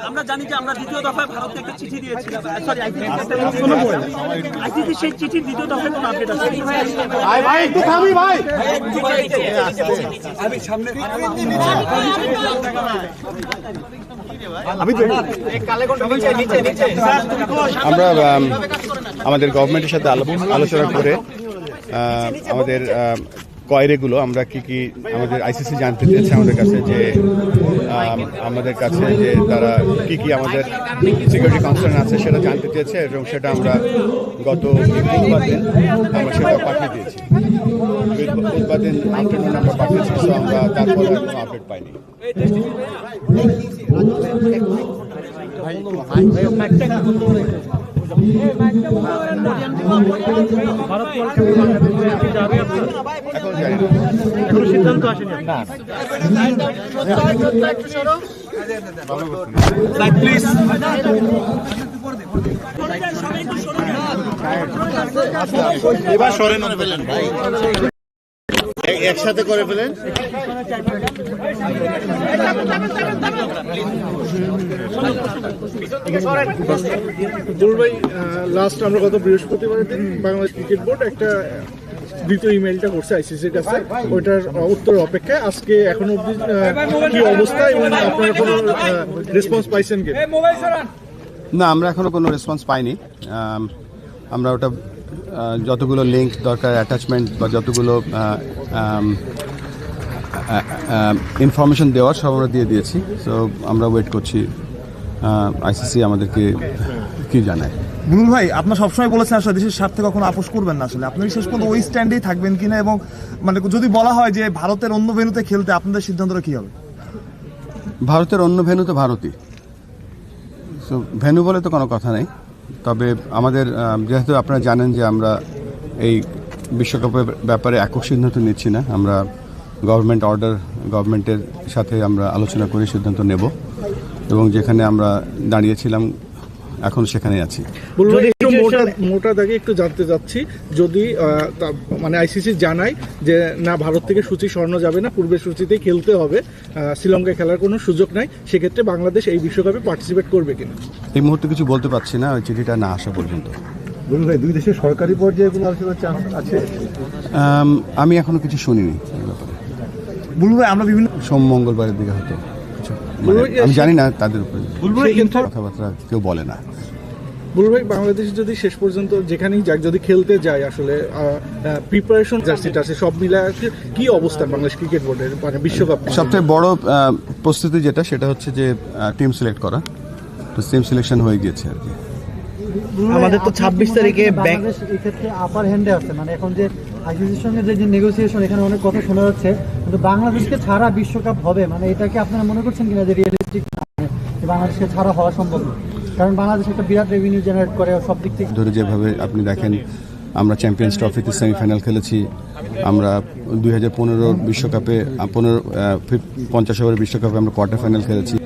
আমরা জানি যে আমরা দ্বিতীয় দফায় ভারতকে একটা চিঠি দিয়েছিলাম সরি আইসিসি সেই চিঠির দ্বিতীয় দফায় কোনো আপডেট আছে? ভাই ভাই। একটু থামি ভাই। আমরা আমাদের গভর্নমেন্টের সাথে আলো- আলোচনা করে আমাদের কয়রেগুলো আমরা কি কি আমাদের আইসিসি জানতে চেয়েছে আমাদের কাছে যে আমাদের কাছে যে তারা কি কি আমাদের সিকিউরিটি কনসার্ন আছে সেটা জানতে চেয়েছে এবং সেটা আমরা গত বুধবার দিন আমরা সেটা পাঠিয়ে দিয়েছি বুধ- বুধবার দিন আফটারনুন আমরা পাঠিয়েছি তো আমরা তারপরে কোনো আপডেট পাইনি এখন সিদ্ধান্ত আসেনি এবার সরেন। ভাই একসাথে করে ফেলেন? লাস্ট আমরা গত বৃহস্পতিবার দিন বাংলাদেশ ক্রিকেট বোর্ড একটা দ্বিতীয় ইমেলটা করছে আইসিসির কাছে। ওইটার উত্তর অপেক্ষায় আজকে এখনও অবধি আহ, কি অবস্থা এবং আপনারা কোনো রেসপন্স পাইছেন কি না আমরা এখনও কোনো রেসপন্স পাইনি। আমরা ওটা যতগুলো লিঙ্ক দরকার অ্যাটাচমেন্ট বা যতগুলো ইনফরমেশন দেওয়ার সব আমরা দিয়ে দিয়েছি। সো আমরা ওয়েট করছি আইসিসি আমাদেরকে কি জানায়। বুলুল ভাই আপনার সবসময় বলেছেন আসলে দেশের স্বার্থে কখনো আপোষ করবেন না আসলে। আপনি শেষ পর্যন্ত ওই স্ট্যান্ডেই থাকবেন কিনা এবং মানে যদি বলা হয় যে ভারতের অন্য ভেন্যুতে খেলতে আপনাদের সিদ্ধান্তটা কি হবে? ভারতের অন্য ভেন্যু তো ভারতই। সো ভেন্যু বলে তো কোনো কথা নেই। তবে আমাদের যেহেতু আপনারা জানেন যে আমরা এই বিশ্বকাপের ব্যাপারে একক সিদ্ধান্ত নিচ্ছি না, আমরা গভর্নমেন্ট অর্ডার গভর্নমেন্টের সাথে আমরা আলোচনা করে সিদ্ধান্ত নেব। এবং যেখানে আমরা দাঁড়িয়েছিলাম এখন সেখানেই আছি। মোটা মোটা দাগে একটু জানতে চাচ্ছি যদি মানে আইসিসি জানায় যে না ভারত থেকে সূচি স্বর্ণ যাবে না পূর্বের সূচিতেই খেলতে হবে শ্রীলঙ্কায় খেলার কোনো সুযোগ নাই সেক্ষেত্রে বাংলাদেশ এই বিশ্বকাপে পার্টিসিপেট করবে কিনা? এই মুহূর্তে কিছু বলতে পারছি না ওই চিঠিটা না আসা পর্যন্ত। বলুন ভাই দুই দেশের সরকারি পর্যায়ে কোনো আলোচনার চান্স আছে? আমি এখনও কিছু শুনিনি ব্যাপারে। ভাই আমরা বিভিন্ন সোম মঙ্গলবারের দিকে মানে আমি জানি না তাদের উপরে কথাবার্তা কেউ বলে না। বুলভাই বাংলাদেশ যদি শেষ পর্যন্ত যেখানেই যাক যদি খেলতে যায় আসলে প্রিপারেশন জার্সিটা আছে সব মিলে কি অবস্থা বাংলাদেশ ক্রিকেট বোর্ডের মানে বিশ্বকাপ সবচেয়ে বড় প্রস্তুতি যেটা সেটা হচ্ছে যে টিম সিলেক্ট করা। তো টিম সিলেকশন হয়ে গিয়েছে আর কি। আমাদের তো ছাব্বিশ তারিখে ব্যাংক বাংলাদেশ আপার হ্যান্ডে আছে। মানে এখন যে আইসিসির সঙ্গে যে যে নেগোসিয়েশন এখানে অনেক কথা শোনা যাচ্ছে। কিন্তু বাংলাদেশকে ছাড়া বিশ্বকাপ হবে মানে এটাকে আপনারা মনে করছেন কিনা যে রিয়েলিস্টিক বাংলাদেশকে ছাড়া হওয়া সম্ভব না। কারণ বাংলাদেশ একটা বিরাট রেভিনিউ জেনারেট করে সব দিক থেকে ধরে যেভাবে আপনি দেখেন আমরা চ্যাম্পিয়ন্স ট্রফিতে সেমিফাইনাল খেলেছি। আমরা দুই হাজার পনেরো বিশ্বকাপে পনেরো পঞ্চাশ ওভারের বিশ্বকাপে আমরা কোয়ার্টার ফাইনাল খেলেছি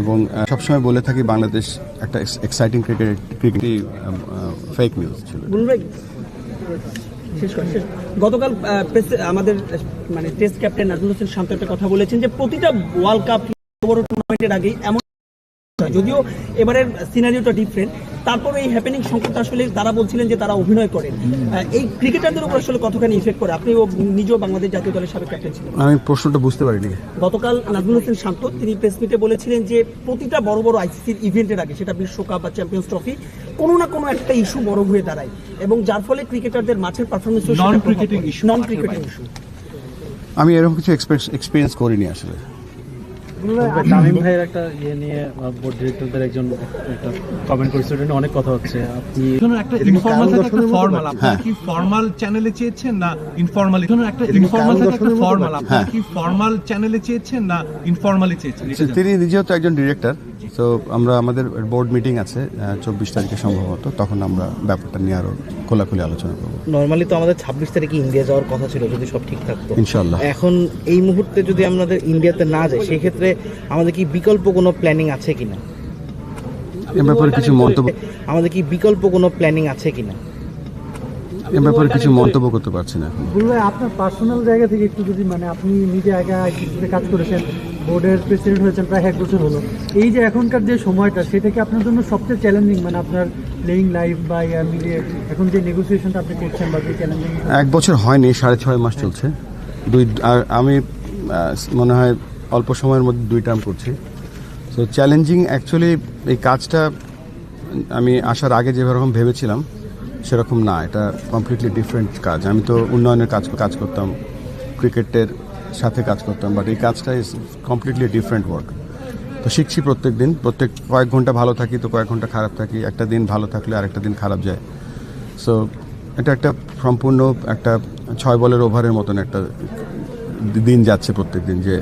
এবং সবসময় বলে থাকি বাংলাদেশ একটা এক্সাইটিং ক্রিকেট ক্রিকেটই ফেক নিউজ ছিল। গতকাল আমাদের মানে টেস্ট ক্যাপ্টেন নাজমুল হোসেন শান্ত একটা কথা বলেছেন যে প্রতিটা ওয়ার্ল্ড কাপ বড় টুর্নামেন্টের আগে এমন। যদিও এবারের সিনারিওটা ডিফারেন্ট তারপরে এই হ্যাপেনিং সংকটটা আসলে তারা বলছিলেন যে তারা অভিনয় করেন। এই ক্রিকেটারদের উপর আসলে কতখানি ইফেক্ট করে আপনি নিজেও বাংলাদেশ জাতীয় দলের সাবেক ক্যাপ্টেন ছিলেন। আমি প্রশ্নটা বুঝতে পারিনি। গতকাল নাজমুল হোসেন শান্ত তিনি প্রেস মিটে বলেছিলেন যে প্রতিটা বড় বড় আইসিসির ইভেন্টের আগে সেটা বিশ্বকাপ বা চ্যাম্পিয়ন্স ট্রফি কোনো না কোনো একটা ইস্যু বড় হয়ে দাঁড়ায়। এবং যার ফলে ক্রিকেটারদের মাঠের performance non cricketing issue non cricketing issue আমি এরকম কিছু এক্সপিরিয়েন্স করিনি আসলে। তামিম ভাইয়ের একটা ইয়ে নিয়ে বোর্ড ডিরেক্টরদের একজন একটা কমেন্ট অনেক কথা হচ্ছে। আপনি একটা ইনফর্মাল থেকে একটা ফর্মাল আপনারা কি ফর্মাল চ্যানেলে চেয়েছেন না ইনফর্মাল এখানে একটা ইনফর্মাল থেকে একটা ফর্মাল আপনারা কি ফর্মাল চ্যানেলে চেয়েছেন না ইনফর্মালি চেয়েছেন? তিনি নিজেও তো একজন ডিরেক্টর তো আমরা আমাদের বোর্ড মিটিং আছে চব্বিশ তারিখে সম্ভবত তখন আমরা ব্যাপারটা নিয়ে আরও খোলাখুলি আলোচনা করব। নর্মালি তো আমাদের ছাব্বিশ তারিখে ইন্ডিয়া যাওয়ার কথা ছিল যদি সব ঠিক থাকতো। ইনশাল্লাহ এখন এই মুহূর্তে যদি আমাদের ইন্ডিয়াতে না যায় সেক্ষেত্রে আমাদের কি বিকল্প কোনো প্ল্যানিং আছে কিনা? এ ব্যাপারে কিছু মন্তব্য আমাদের কি বিকল্প কোনো প্ল্যানিং আছে কিনা? এ ব্যাপারে কিছু মন্তব্য করতে পারছি না এখন। বুল ভাই আপনার পার্সোনাল জায়গা থেকে একটু যদি মানে আপনি নিজে আগে আইসিসিতে কাজ করেছেন বোর্ডের প্রেসিডেন্ট হয়েছেন প্রায় এক বছর হলো এই যে এখনকার যে সময়টা সেটা কি আপনার জন্য সবচেয়ে চ্যালেঞ্জিং মানে আপনার প্লেইং লাইফ বা ইয়া মিলিয়ে এখন যে নেগোসিয়েশনটা আপনি করছেন বা যে চ্যালেঞ্জিং এক বছর হয়নি সাড়ে ছয় মাস চলছে। দুই আর আমি মনে হয় অল্প সময়ের মধ্যে দুই টার্ম করছি। তো চ্যালেঞ্জিং অ্যাকচুয়ালি এই কাজটা আমি আসার আগে যেরকম ভেবেছিলাম সেরকম না, এটা কমপ্লিটলি ডিফারেন্ট কাজ। আমি তো উন্নয়নের কাজ কাজ করতাম, ক্রিকেটের সাথে কাজ করতাম বাট এই কাজটা ইজ কমপ্লিটলি ডিফারেন্ট ওয়ার্ক তো শিখছি প্রত্যেক দিন প্রত্যেক কয়েক ঘণ্টা ভালো থাকি তো কয়েক ঘণ্টা খারাপ থাকি, একটা দিন ভালো থাকলে আরেকটা দিন খারাপ যায়। সো এটা একটা সম্পূর্ণ একটা ছয় বলের ওভারের মতন একটা দিন যাচ্ছে প্রত্যেক দিন যে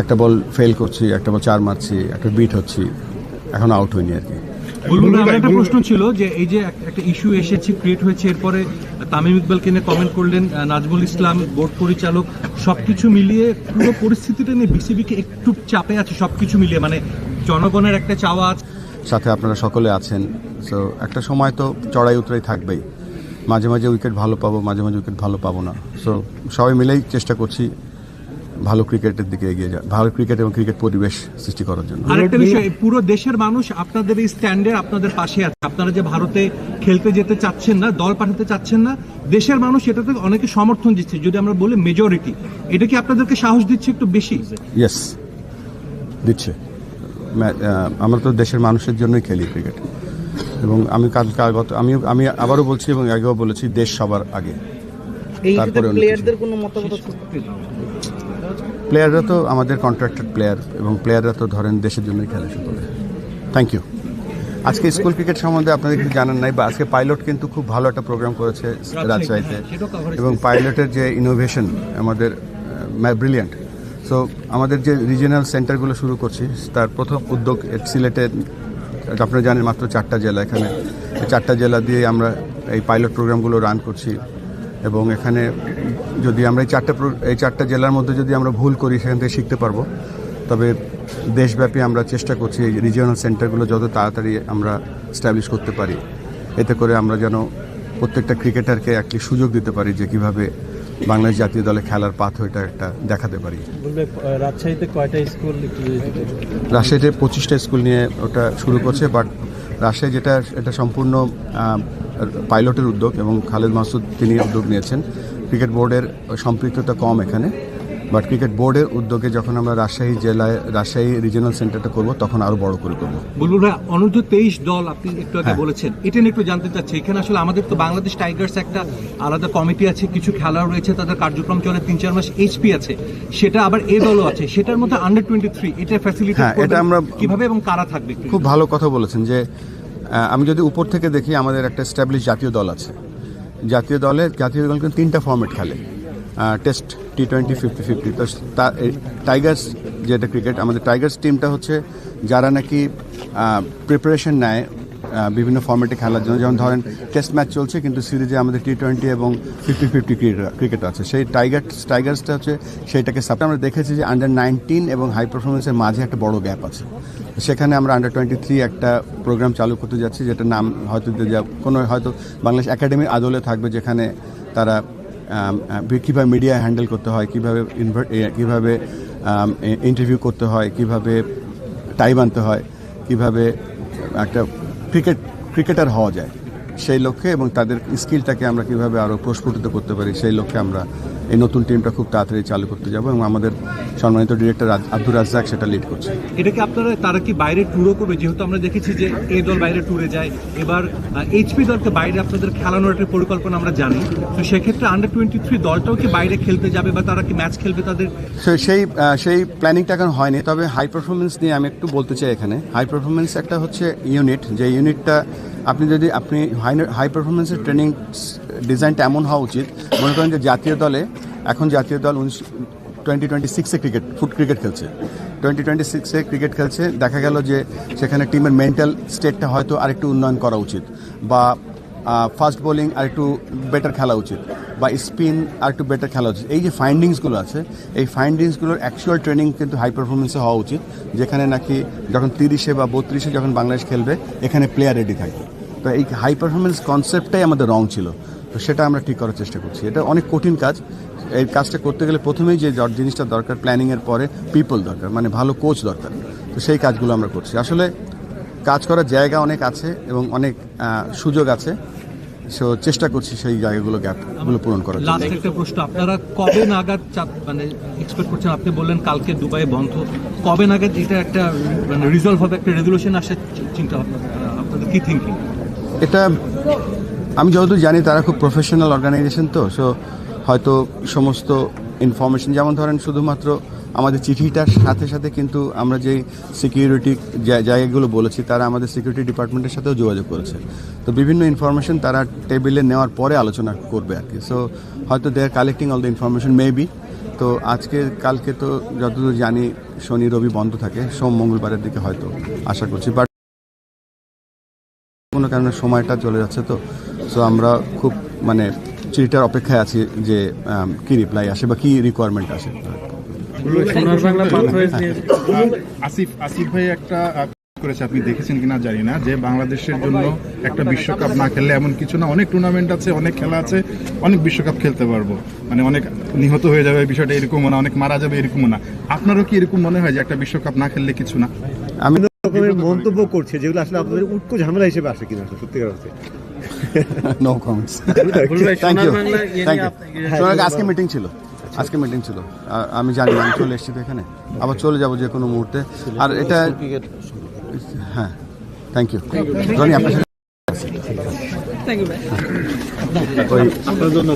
একটা বল ফেল করছি, একটা বল চার মারছি, একটা বিট হচ্ছি, এখন আউট হয়নি আর কি। আমার একটা প্রশ্ন ছিল যে এই যে একটা ইস্যু এসেছে ক্রিয়েট হয়েছে এরপরে তামিম ইকবালকে নিয়ে কমেন্ট করলেন নাজমুল ইসলাম বোর্ড পরিচালক সবকিছু মিলিয়ে পুরো পরিস্থিতিটা নিয়ে বিসিবিকে একটু চাপে আছে সবকিছু মিলিয়ে মানে জনগণের একটা চাওয়া আছে। সাথে আপনারা সকলে আছেন সো একটা সময় তো চড়াই উতরাই থাকবেই। মাঝে মাঝে উইকেট ভালো পাবো মাঝে মাঝে উইকেট ভালো পাবো না। সো সবাই মিলেই চেষ্টা করছি ভালো ক্রিকেটের দিকে এগিয়ে যা ভালো ক্রিকেট এবং ক্রিকেট পরিবেশ সৃষ্টি করার জন্য। আরেকটা বিষয় পুরো দেশের মানুষ আপনাদের এই স্ট্যান্ডে আপনাদের পাশে আছে। আপনারা যে ভারতে খেলতে যেতে চাচ্ছেন না দল পাঠাতে চাচ্ছেন না দেশের মানুষ এটাতে অনেকে সমর্থন দিচ্ছে। যদি আমরা বলি মেজরিটি এটা কি আপনাদেরকে সাহস দিচ্ছে একটু বেশি? ইয়েস দিচ্ছে। আমরা তো দেশের মানুষের জন্যই খেলি ক্রিকেট। এবং আমি কাল কাল গত আমি আমি আবারও বলছি এবং আগেও বলেছি দেশ সবার আগে। তারপরে। প্লেয়ারদের কোনো মতামত প্লেয়াররা তো আমাদের কন্ট্রাক্টেড প্লেয়ার এবং প্লেয়াররা তো ধরেন দেশের জন্যই খেলে সকলে থ্যাংক ইউ আজকে স্কুল ক্রিকেট সম্বন্ধে আপনাদের কিছু জানান নাই, বা আজকে পাইলট কিন্তু খুব ভালো একটা প্রোগ্রাম করেছে রাজশাহীতে এবং পাইলটের যে ইনোভেশন আমাদের ব্রিলিয়ান্ট সো আমাদের যে রিজিয়নাল সেন্টারগুলো শুরু করছি, তার প্রথম উদ্যোগ সিলেটে, আপনারা জানেন মাত্র চারটা জেলা এখানে। চারটা জেলা দিয়ে আমরা এই পাইলট প্রোগ্রামগুলো রান করছি। এবং এখানে যদি আমরা এই চারটা এই চারটা জেলার মধ্যে যদি আমরা ভুল করি সেখান থেকে শিখতে পারব। তবে দেশব্যাপী আমরা চেষ্টা করছি এই রিজিয়নাল সেন্টারগুলো যত তাড়াতাড়ি আমরা স্ট্যাবলিশ করতে পারি। এতে করে আমরা যেন প্রত্যেকটা ক্রিকেটারকে একটি সুযোগ দিতে পারি যে কীভাবে বাংলাদেশ জাতীয় দলে খেলার পাথওয়েটা একটা দেখাতে পারি। রাজশাহীতে কয়টা স্কুল। রাজশাহীতে পঁচিশটা স্কুল নিয়ে ওটা শুরু করছে বাট রাজশাহী যেটা এটা সম্পূর্ণ পাইলটের উদ্যোগ এবং খালেদ মাসুদ তিনি উদ্যোগ নিয়েছেন। ক্রিকেট বোর্ডের সম্পৃক্ততা কম এখানে বাট ক্রিকেট বোর্ডের উদ্যোগে যখন আমরা রাজশাহী জেলায় রাজশাহী রিজিয়নাল সেন্টারটা করব তখন আরও বড় করে করব। বুলবুল ভাই অনূর্ধ্ব তেইশ দল আপনি একটু আগে বলেছেন। এটা নিয়ে একটু জানতে চাচ্ছি এখানে আসলে আমাদের তো বাংলাদেশ টাইগার্স একটা আলাদা কমিটি আছে কিছু খেলা রয়েছে তাদের কার্যক্রম চলে তিন চার মাস এইচপি আছে। সেটা আবার এ দলও আছে সেটার মধ্যে আন্ডার টোয়েন্টি থ্রি এটা ফ্যাসিলিটি হ্যাঁ, এটা আমরা- কীভাবে এবং কারা থাকবে খুব ভালো কথা বলেছেন যে আমি যদি উপর থেকে দেখি, আমাদের একটা স্ট্যাবলিশ জাতীয় দল আছে। জাতীয় দলে, জাতীয় দল কিন্তু তিনটা ফর্মেট খেলে। Test T twenty fifty fifty তো টাইগার্স যেটা ক্রিকেট আমাদের টাইগার্স টিমটা হচ্ছে যারা নাকি প্রিপারেশন নেয় বিভিন্ন ফর্মেটে খেলার জন্য। যেমন ধরেন টেস্ট ম্যাচ চলছে, কিন্তু সিরিজে আমাদের টি টোয়েন্টি এবং ফিফটি ফিফটি ক্রিকেট আছে। সেই টাইগার টাইগার্সটা হচ্ছে, সেইটাকে সাপোর্ট আমরা দেখেছি যে আন্ডার নাইনটিন এবং হাই পারফরমেন্সের মাঝে একটা বড় গ্যাপ আছে। সেখানে আমরা আন্ডার টোয়েন্টি থ্রি একটা প্রোগ্রাম চালু করতে যাচ্ছি যেটা নাম হয়তো কোনো হয়তো বাংলাদেশ একাডেমির আদলে থাকবে, যেখানে তারা কীভাবে মিডিয়া হ্যান্ডেল করতে হয়, কীভাবে ইনভার্ট কীভাবে ইন্টারভিউ করতে হয়, কীভাবে টাইম আনতে হয়, কীভাবে একটা ক্রিকেট ক্রিকেটার হওয়া যায়। সেই লক্ষ্যে এবং তাদের স্কিলটাকে আমরা কীভাবে আরও প্রস্ফুটিত করতে পারি সেই লক্ষ্যে আমরা এই নতুন টিমটা খুব তাড়াতাড়ি চালু করতে যাব এবং আমাদের সম্মানিত ডিরেক্টর আব্দুর রাজ্জাক সেটা লিড করছে এটা কি আপনারা তারা কি বাইরে ট্যুরও করবে? যেহেতু আমরা দেখেছি যে এ দল বাইরে ট্যুরে যায় এবার এইচপি দলকে বাইরে আপনাদের খেলানোর একটা পরিকল্পনা আমরা জানি। তো সেক্ষেত্রে আন্ডার টোয়েন্টি থ্রি দলটাও কি বাইরে খেলতে যাবে বা তারা কি ম্যাচ খেলবে তাদের? সেই সেই প্ল্যানিংটা এখন হয়নি তবে হাই পারফরমেন্স নিয়ে আমি একটু বলতে চাই এখানে। হাই পারফরমেন্স একটা হচ্ছে ইউনিট যে ইউনিটটা আপনি যদি, আপনি হাই হাই পারফরমেন্সের ট্রেনিং ডিজাইনটা এমন হওয়া উচিত, মনে করেন যে জাতীয় দলে, এখন জাতীয় দল উনিশ টোয়েন্টি টোয়েন্টি সিক্সে ক্রিকেট ফুট ক্রিকেট খেলছে। টোয়েন্টি টোয়েন্টি সিক্সে ক্রিকেট খেলছে, দেখা গেল যে সেখানে টিমের মেন্টাল স্টেটটা হয়তো আরেকটু উন্নয়ন করা উচিত, বা ফাস্ট বোলিং আরেকটু বেটার খেলা উচিত। বা স্পিন আর একটু বেটার খেলা উচিত। এই যে ফাইন্ডিংসগুলো আছে, এই ফাইন্ডিংসগুলোর অ্যাকচুয়াল ট্রেনিং কিন্তু হাই পারফরমেন্সে হওয়া উচিত, যেখানে নাকি যখন তিরিশে বা বত্রিশে যখন বাংলাদেশ খেলবে, এখানে প্লেয়ার রেডি থাকবে। তো এই হাই পারফরমেন্স কনসেপ্টটাই আমাদের রং ছিল। তো সেটা আমরা ঠিক করার চেষ্টা করছি। এটা অনেক কঠিন কাজ। এই কাজটা করতে গেলে প্রথমেই যে জিনিসটা দরকার প্ল্যানিংয়ের পরে পিপল দরকার মানে ভালো কোচ দরকার। তো সেই কাজগুলো আমরা করছি। আসলে কাজ করার জায়গা অনেক আছে এবং অনেক সুযোগ আছে। সো চেষ্টা করছি সেই জায়গাগুলো গ্যাপগুলো পূরণ করার লাস্ট একটা প্রশ্ন আপনারা কবে নাগাদ মানে এক্সপেক্ট করছেন? আপনি বললেন কালকে দুবাই বন্ধ। কবে নাগাদ এটা একটা মানে রিজলভ হবে একটা রেজলিউশন আসার চিন্তা আপনাদের কি থিঙ্কিং এটা আমি যতদূর জানি তারা খুব প্রফেশনাল অর্গানাইজেশন তো সো হয়তো সমস্ত ইনফরমেশন যেমন ধরেন শুধুমাত্র আমাদের চিঠিটার সাথে সাথে কিন্তু আমরা যে সিকিউরিটি জায়গাগুলো বলেছি, তারা আমাদের সিকিউরিটি ডিপার্টমেন্টের সাথেও যোগাযোগ করেছে। তো বিভিন্ন ইনফরমেশন তারা টেবিলে নেওয়ার পরে আলোচনা করবে আর কি। সো হয়তো they are collecting all the information maybe তো আজকে, কালকে তো যতদূর জানি, শনি, রবি বন্ধ থাকে। সোম, মঙ্গলবারের দিকে হয়তো আশা করছি। বাট কোনো কারণে সময়টা চলে যাচ্ছে তো। সো আমরা খুব মানে চিঠিটার অপেক্ষায় আছি যে কী রিপ্লাই আসে বা কী রিকোয়ারমেন্ট আসে। সোনার বাংলা আসিফ আসিফ ভাই একটা করেছে আপনি দেখেছেন কিনা জানি না যে বাংলাদেশের জন্য একটা বিশ্বকাপ না খেললে এমন কিছু না অনেক টুর্নামেন্ট আছে অনেক খেলা আছে অনেক বিশ্বকাপ খেলতে পারব। মানে অনেক নিহত হয়ে যাবে বিষয়টা এরকমও না অনেক মারা যাবে এরকমও না। আপনারও কি এরকম মনে হয় যে একটা বিশ্বকাপ না খেললে কিছু না? আমি রকমের মন্তব্য করছে যেগুলো আসলে আপনাদের উটকো ঝামেলা হিসেবে আসে কিনা সত্যিকার অর্থে no comments thank you thank you আজকে মিটিং ছিল। আজকে মিটিং ছিল। আমি জানি না, আমি চলে এসেছি তো এখানে। আবার চলে যাব যে কোনো মুহূর্তে। আর এটা হ্যাঁ থ্যাংক ইউ ধনী আপনার সাথে থ্যাংক ইউ ভাই ওই আপনার জন্য